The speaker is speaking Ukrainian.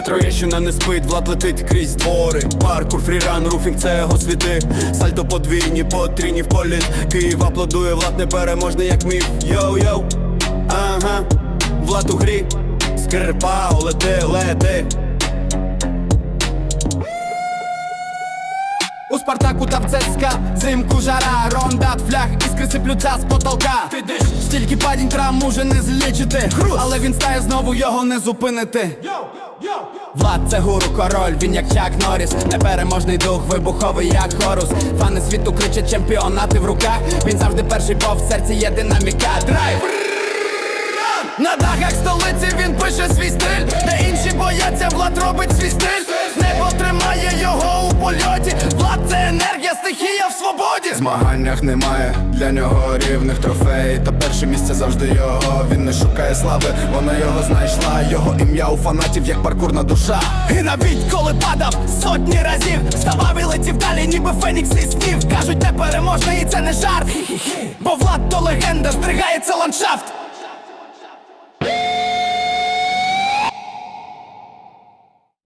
Троєщина не спить, влад летить крізь двори. Паркур, фріран, руфінг, це його світи. Сальто подвійні, потрійні в політ Київ аплодує, влад непереможний, як міф. Йоу-йоу, ага, влад у грі. Скрипа, лети, лети. У Спартаку та в ЦСКА. Взимку жара, рондат, фляг Іскри сиплються з потолка. Ти диш, стільки падінь травм уже не злічити. Але він стає знову, його не зупинити Влад це гуру король, він як Чак Норріс. Непереможний дух, вибуховий як хорус. Фани світу кричать чемпіонати в руках. Він завжди перший, бо в серці є динаміка. Драйв! На дахах столиці він пише свій стиль, де інші бояться, влад робить свій стиль. В змаганнях немає для нього рівних трофеїв Та перше місце завжди його Він не шукає слави, вона його знайшла Його ім'я у фанатів, як паркурна душа І навіть коли падав сотні разів, вставав і летів далі, ніби Фенікс із спів. Кажуть, не переможний, і це не жарт. Бо влад то легенда, здригається ландшафт.